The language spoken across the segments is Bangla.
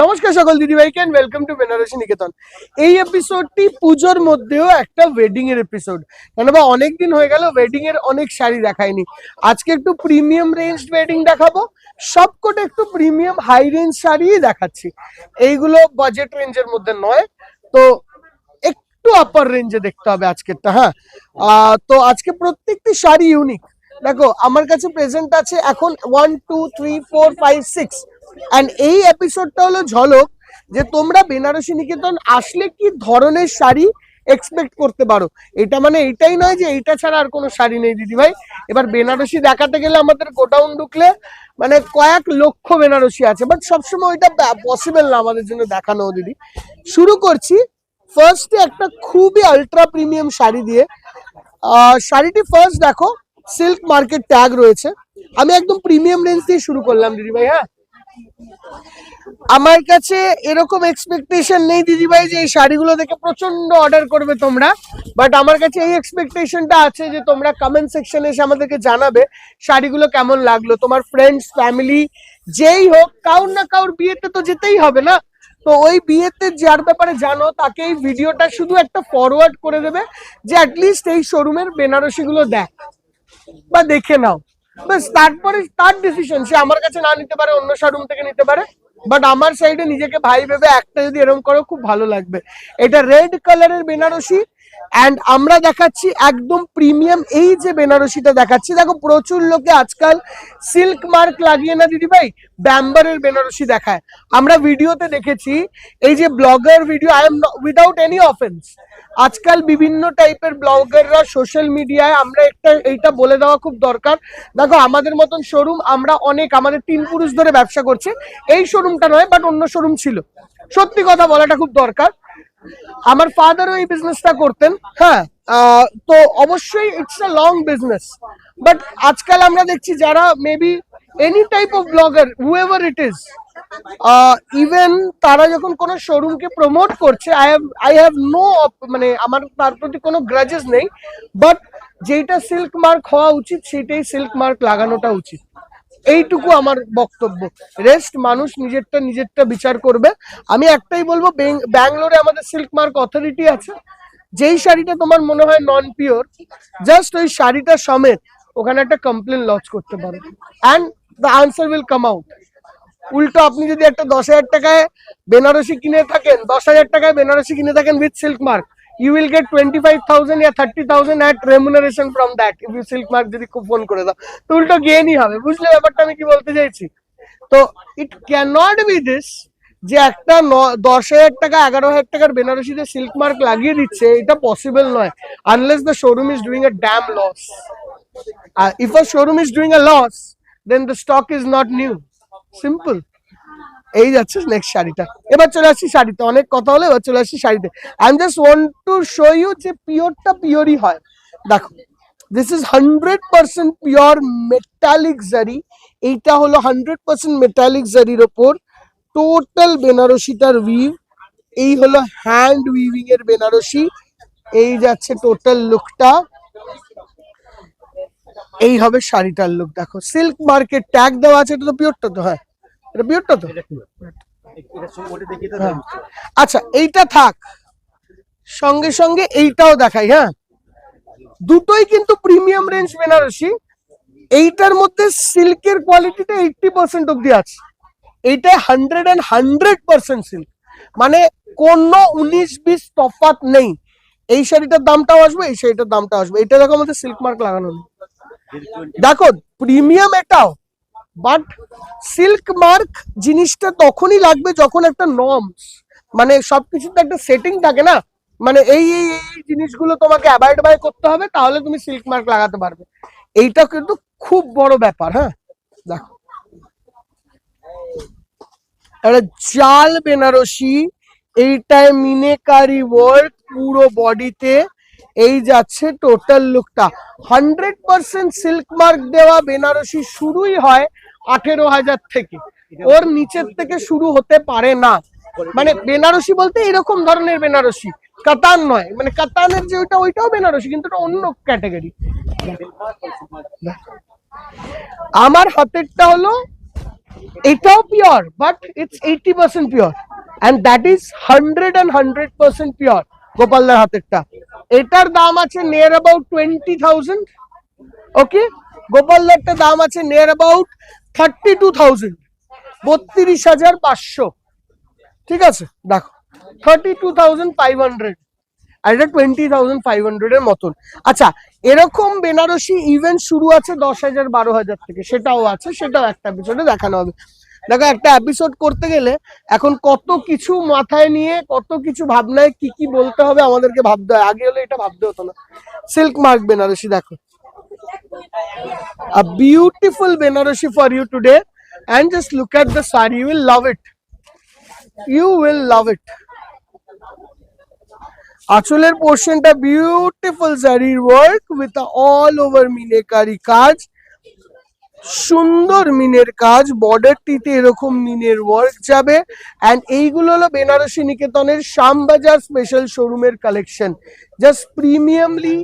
নমস্কার সকল দিদিভাইকে and welcome to Benarasi Niketan এই এপিসোডটি পুজোর মধ্যেও একটা ওয়েডিং এর এপিসোড কেন বা অনেকদিন হয়ে গেল ওয়েডিং এর অনেক শাড়ি দেখায়নি আজকে একটু প্রিমিয়াম রেঞ্জ ওয়েডিং দেখাবো। সবকটা একটু প্রিমিয়াম হাই রেঞ্জ শাড়িই দেখাচ্ছি। এইগুলো বাজেট রেঞ্জের মধ্যে নয়, তো একটু আপার রেঞ্জে দেখতে হবে আজকেরটা হ্যাঁ? তো আজকে প্রত্যেকটি শাড়ি ইউনিক দেখো, আমার কাছে প্রেজেন্ট আছে এখন one two three four five six and এই এপিসোডটা হলো ঝলক, যে তোমরা বেনারসি নিকেতন আসলে কি ধরনের শাড়ি এক্সপেক্ট করতে পারো? এটা মানে এটাই নয় যে এটা ছাড়া আর কোনো শাড়ি নেই, দিদি ভাই। এবার বেনারসি দেখাতে গেলে আমাদের গোডাউন ঢুকলে মানে কয়েক লক্ষ বেনারসি আছে। বাট সবসময় ওইটা পসিবল না আমাদের জন্য দেখানো, দিদি। শুরু করছি ফার্স্টে একটা খুবই আলট্রা প্রিমিয়াম শাড়ি দিয়ে। শাড়িটি ফার্স্ট দেখো সিল্ক মার্কেট ট্যাগ রয়েছে। আমি একদম প্রিমিয়াম রেঞ্জ দিয়ে শুরু করলাম, দিদি ভাই হ্যাঁ? আমার কাছে এরকম এক্সপেকটেশন নেই, দিদিভাই, যে এই শাড়িগুলো দেখে প্রচণ্ড অর্ডার করবে তোমরা। বাট আমার কাছে এই এক্সপেকটেশনটা আছে যে তোমরা কমেন্ট সেকশনে এসে আমাদেরকে জানাবে শাড়িগুলো কেমন লাগল। তোমার ফ্রেন্ডস ফ্যামিলি যেই হোক, কাউর না কাউর বিয়েতে তো যেতেই হবে না? তো ওই বিয়েতে যার ব্যাপারে জানো, তাকে এই ভিডিওটা শুধু একটা ফরওয়ার্ড করে দেবে যে অ্যাটলিস্ট এই শোরুমের বেনারসিগুলো দেখ বা দেখে নাও। বাস তারপরে তার ডিসিশন সে আমার কাছে না নিতে পারে, অন্য শোরুম থেকে নিতে পারে। বাট আমার সাইডে নিজেকে ভাই ভেবে একটা যদি এরকম করো, খুব ভালো লাগবে। এটা রেড কালারের বেনারসি অ্যান্ড আমরা দেখাচ্ছি একদম প্রিমিয়াম এই যে বেনারসিটা দেখাচ্ছি। দেখো, প্রচুর লোকে আজকাল সিল্ক মার্ক লাগিয়ে না দিদি ভাই, ব্যাম্বারের বেনারসি দেখায়। আমরা ভিডিওতে দেখেছি, এই যে blogger video I am without any offence আজকাল বিভিন্ন টাইপের ব্লগাররা সোশ্যাল মিডিয়ায় আমরা একটা, এইটা বলে দেওয়া খুব দরকার। দেখো, আমাদের মতন শোরুম আমরা অনেক, আমাদের তিন পুরুষ ধরে ব্যবসা করছে। এই শোরুমটা নয় বাট অন্য শোরুম ছিল। সত্যি কথা বলাটা খুব দরকার। আমার ফাদারও এই বিজনেসটা করতেন হ্যাঁ তো অবশ্যই it's a long business but আজকাল আমরা দেখছি যারা maybe any type of blogger however it is even তারা যখন কোনো শোরুমকে প্রমোট করছে I have I have no মানে আমার তার প্রতি কোনো গ্রাজেস নেই বাট যেটা সিল্ক মার্ক হওয়া উচিত সেটাই সিল্ক মার্ক লাগানোটা উচিত। এইটুকু আমার বক্তব্য। রেস্ট মানুষ নিজেরটা নিজেরটা বিচার করবে। আমি একটাই বলব ব্যাঙ্গালোরে আমাদের সিল্ক মার্ক অথরিটি আছে। যেই শাড়িটা তোমার মনে হয় নন পিওর জাস্ট ওই শাড়িটা সমেত ওখানে একটা কমপ্লেন লঞ্চ করতে পারো। And the answer will come out উল্টো আপনি যদি একটা দশ হাজার টাকায় বেনারসি কিনে থাকেন, দশ হাজার টাকায় বেনারসি কিনে থাকেন with silk mark you will get twenty five thousand yeah thirty thousand at remuneration from that you silk mark যদি খুব ফোন করে দাও। তো উল্টো গেনই হবে, বুঝলে? ব্যাপারটা আমি কি বলতে চাইছি? তো it can not be this যে একটা দশ হাজার টাকা, এগারো হাজার টাকার বেনারসিতে সিল্ক মার্ক লাগিয়ে দিচ্ছে, এটা পসিবল নয় unless the showroom is doing a damn loss if a showroom is doing a loss then the stock is not new simple এই যাচ্ছে নেক্সট শাড়িটা। এবার চলে আসছি শাড়িতে, অনেক কথা হলো, এবার চলে আসছি শাড়িতে। I am just want to show you যে পিওরটা পিওরই হয়। দেখো this is hundred percent pure metallic zari এইটা হলো হান্ড্রেড পার্সেন্ট মেটালিক জারির ওপর টোটাল বেনারসিটার উইভ এই হলো হ্যান্ড উইভিং এর বেনারসি। এই যাচ্ছে টোটাল লুকটা এই হবে শাড়িটার লুক দেখো। সিল্ক মার্কেট ট্যাগ দেওয়া আছে, এটা তো পিওরটা তো হ্যাঁ। এটা পিওরটা তো? হ্যাঁ। আচ্ছা এইটা থাক। সঙ্গে সঙ্গে এইটাও দেখাই হ্যাঁ? দুটোই কিন্তু প্রিমিয়াম রেঞ্জ বেনারসি। এইটার মধ্যে সিল্কের কোয়ালিটিটা এইটটি পার্সেন্ট অব্দি আছে। এইটাই hundred and hundred percent silk মানে কোনো উনিশ বিশ তফাৎ নেই। এই শাড়িটার দামটাও আসবে এই শাড়িটার দামটাও আসবে। এটা দেখো আমাদের সিল্ক মার্ক লাগানো নেই। দেখো প্রিমিয়াম এটাও। বাট সিল্ক মার্ক জিনিসটা তখনই লাগবে যখন একটা নর্মস মানে সবকিছুতে একটা সেটিং থাকে না। মানে এই এই এই জিনিসগুলো তোমাকে অ্যাভয়েড বাই করতে হবে, তাহলে তুমি সিল্ক মার্ক লাগাতে পারবে। এইটা কিন্তু খুব বড় ব্যাপার হ্যাঁ? দেখো। একটা জাল বেনারসি, এইটায় মিনেকারি ওয়ার্ক পুরো বডিতে এই যাচ্ছে টোটাল লুকটা হান্ড্রেড পার্সেন্ট সিল্ক মার্ক দেওয়া বেনারসি শুরুই হয় আঠেরো হাজার থেকে। ওর নিচের থেকে শুরু হতে পারে না। মানে বেনারসি বলতে এরকম ধরনের বেনারসি। কাতান নয়। মানে কাতানের যে ওইটা ওইটাও বেনারসি কিন্তু ওটা অন্য ক্যাটাগরি। আমার হাতেরটা হলো এটাও pure but it's eighty percent pure and that is hundred and hundred percent pure গোপালদার হাতেরটা। এটার দাম আছে near about twenty thousand okay গোপালদারটা দাম আছে near about thirty two thousand বত্রিশ হাজার পাঁচশো। ঠিক আছে? দেখো thirty two thousand five hundred আর এটা টোয়েন্টি থাউজেন্ড ফাইভ হান্ড্রেডের মতন। আচ্ছা এরকম বেনারসি ইভেন্ট শুরু আছে দশ হাজার বারো হাজার থেকে। সেটাও আছে, সেটাও একটা এপিসোডে দেখানো হবে। দেখো, একটা এপিসোড করতে গেলে এখন কত কিছু মাথায় নিয়ে, কত কিছু ভাবনায় কি কি বলতে হবে আমাদেরকে ভাবতে হয়। আগে হলে এটা ভাবতে হতো না। সিল্ক মার্ক বেনারসি, দেখো। A beautiful Benarashi for you today. And just look at the sari you will love it. You will love it. আঁচলের পোর্শনটা বিউটিফুল শাড়ির work with all over meenakari কাজ সুন্দর মিনের কাজ বর্ডারটিতে এরকম মিনের ওয়ার্ক যাবে। অ্যান্ড এইগুলো হলো বেনারসি নিকেতনের শ্যামবাজার স্পেশাল শোরুমের কালেকশন জাস্ট প্রিমিয়ামলি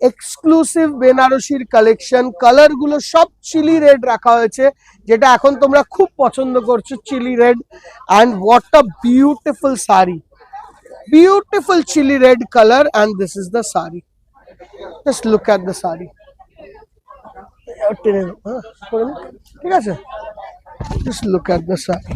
এক্সক্লুসিভ বেনারসির কালেকশন কালারগুলো সব চিলি রেড রাখা হয়েছে যেটা এখন তোমরা খুব পছন্দ করছ chilli red and what a beautiful sari this is the sari. Just look at the sari. টেনে নাও, হ্যাঁ, করে নাও। ঠিক আছে? Just look at the sari.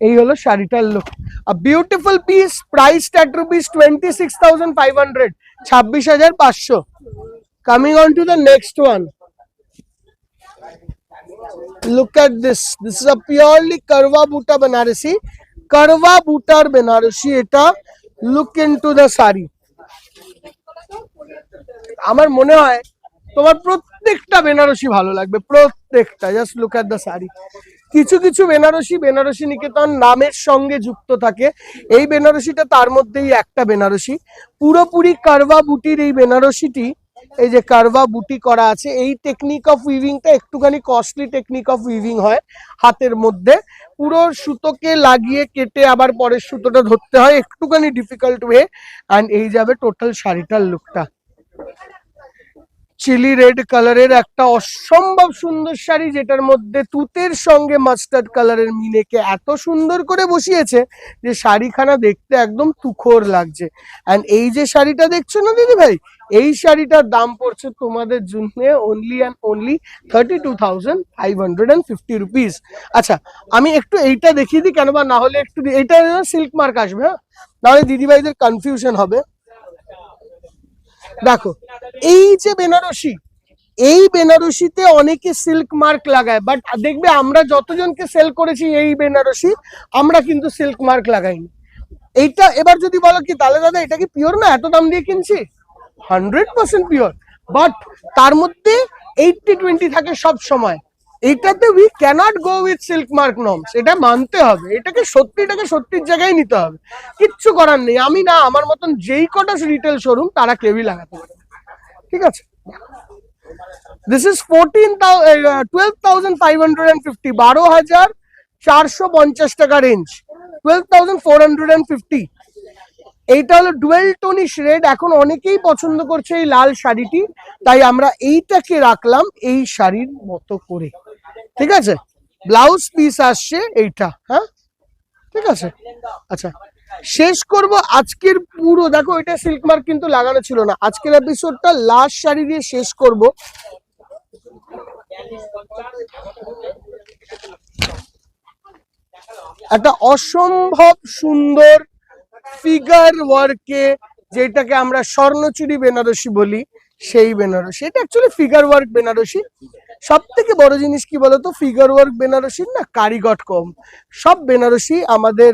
এই হলো শাড়িটার look a beautiful piece priced at rupees 26500 ছাব্বিশ হাজার পাঁচশো coming on to the next one look at this this is a purely karwa buta banarasi karwa butar banarasi এটা look into the sari আমার মনে হয় তোমার প্রত্যেকটা বেনারসি ভালো লাগবে প্রত্যেকটা just look at the sari কিছু কিছু বেনারসি বেনারসি নিকেতন নামের সঙ্গে যুক্ত থাকে। এই বেনারসিটা তার মধ্যেই একটা বেনারসি। পুরোপুরি কারবা বুটির এই বেনারসিটি, এই যে কারবা বুটি করা আছে, এই টেকনিক অফ উইভিংটা একটুখানি কস্টলি টেকনিক অফ উইভিং হয় হাতের মধ্যে। পুরো সুতোকে লাগিয়ে কেটে আবার পরের সুতোটা ধরতে হয় একটুখানি ডিফিকাল্ট ওয়ে অ্যান্ড এই যাবে টোটাল শাড়িটার লুকটা চিলি রেড কালারের একটা অসম্ভব সুন্দর শাড়ি, যেটার মধ্যে তুতের সঙ্গে মাস্টার্ড কালারের মিনেকে এত সুন্দর করে বসিয়েছে যে শাড়িখানা দেখতে একদম তুখোর লাগছে। অ্যান্ড এই যে শাড়িটা দেখছ না দিদি ভাই? এই শাড়িটার দাম পড়ছে তোমাদের জন্য only and only thirty two thousand five hundred and fifty rupees আচ্ছা আমি একটু এইটা দেখিয়ে দিই কেন বা না হলে একটু এইটা সিল্ক মার্ক আসবে হ্যাঁ? নাহলে দিদিভাইদের কনফিউশন হবে। দেখো, এই যে বেনারসি, এই বেনারসিতে অনেকে সিল্ক মার্ক লাগায় বাট দেখবে আমরা যতজনকে সেল করেছি এই বেনারসি, আমরা কিন্তু সিল্ক মার্ক লাগাইনি। এইটা এবার যদি বলো কি, তাহলে দাদা, এটা কি পিওর না এত দাম দিয়ে কিনছি? হান্ড্রেড পার্সেন্ট পিওর বাট তার মধ্যে এইটটি টোয়েন্টি থাকে সব সময়। এইটাতে we cannot go with silk mark norms এটা মানতে হবে, এটাকে সত্যিটাকে সত্যির জায়গায় নিতে হবে। কিচ্ছু করার নেই, আমি না, আমার মতন যেই কটা রিটেল শোরুম তারা কেউই লাগাতে পারে ঠিক আছে? This is fourteen twelve thousand five hundred fifty বারো হাজার চারশো পঞ্চাশ টাকা range twelve thousand four hundred fifty এইটা হলো ডুয়েল টোনিশ রেড এখন অনেকেই পছন্দ করছে এই লাল শাড়িটি, তাই আমরা এইটাকে রাখলাম এই শাড়ির মতো করে। ঠিক আছে? ব্লাউজ পিস আসছে এইটা হ্যাঁ? ঠিক আছে? আচ্ছা শেষ করব আজকের পুরো। দেখো, এটা সিল্ক মার্ক কিন্তু লাগানো ছিল না। আজকের এপিসোডটা লাস্ট শাড়ি দিয়ে শেষ করব। একটা অসম্ভব সুন্দর ফিগার ওয়ার্কে যেটাকে আমরা স্বর্ণচুরি বেনারসি বলি, সেই বেনারসি। এটা অ্যাকচুয়ালি ফিগার ওয়ার্ক বেনারসি। সব থেকে বড় জিনিস কি বলতো? ফিগার ওয়ার্ক বেনারসির না কারিগর কম। সব বেনারসি আমাদের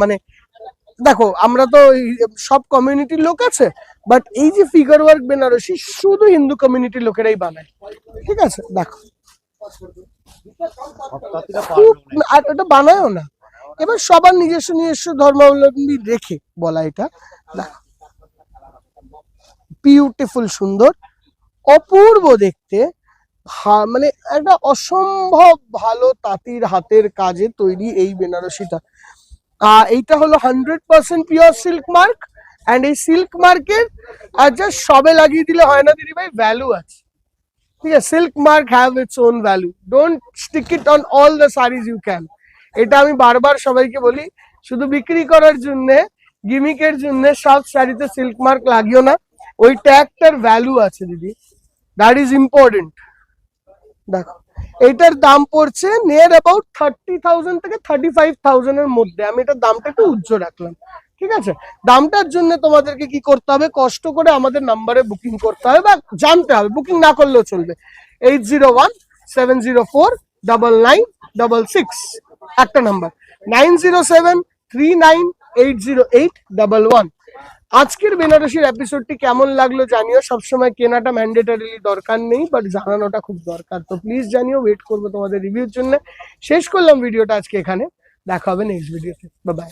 মানে দেখো আমরা তো সব কমিউনিটির লোক আছে বাট এই যে ফিগার ওয়ার্ক বেনারসি শুধু হিন্দু কমিউনিটির লোকেরাই বানায়। ঠিক আছে? দেখো। খুব আর ওটা বানায়ও না। এবার সবার নিজস্ব নিজস্ব ধর্মাবলম্বী রেখে বলা এটা। বিউটিফুল সুন্দর অপূর্ব দেখতে মানে একটা অসম্ভব ভালো তাঁতির হাতের কাজে তৈরি এই বেনারসিটা। আহ এইটা হলো hundred percent pure silk mark and এই সিল্ক মার্কের আর জাস্ট সবে লাগিয়ে দিলে হয় না দিদি ভাই ভ্যালু আছে। ঠিক আছে silk mark have its own value don't stick it on all the saris you can এটা আমি বারবার সবাইকে বলি, শুধু বিক্রি করার জন্য, গিমিকের জন্য সব শাড়িতে সিল্ক মার্ক লাগিও না। ওই ট্যাগটার ভ্যালু আছে দিদি। দ্যাট ইজ ইম্পর্টেন্ট দেখো, এটার দাম পড়ছে নিয়ার অ্যাবাউট থার্টি থাউজেন্ড থেকে থার্টি ফাইভ থাউজেন্ডের মধ্যে। আমি এটার দামটা একটু উজ্জ্বল রাখলাম, ঠিক আছে? দামটার জন্য তোমাদেরকে কি করতে হবে? কষ্ট করে আমাদের নাম্বারে বুকিং করতে হবে বা জানতে হবে। বুকিং না করলেও চলবে। Eight zero one seven zero four double nine double six একটা number nine zero seven three nine eight zero eight double one আজকের বেনারসির এপিসোডটি কেমন লাগল জানিও। সবসময় কেনাটা ম্যান্ডেটারিলি দরকার নেই বাট জানানোটা খুব দরকার। তো প্লিজ জানিও ওয়েট করব তোমাদের রিভিউর জন্য। শেষ করলাম ভিডিওটা আজকে এখানে। দেখা হবে নেক্সট ভিডিওতে বাই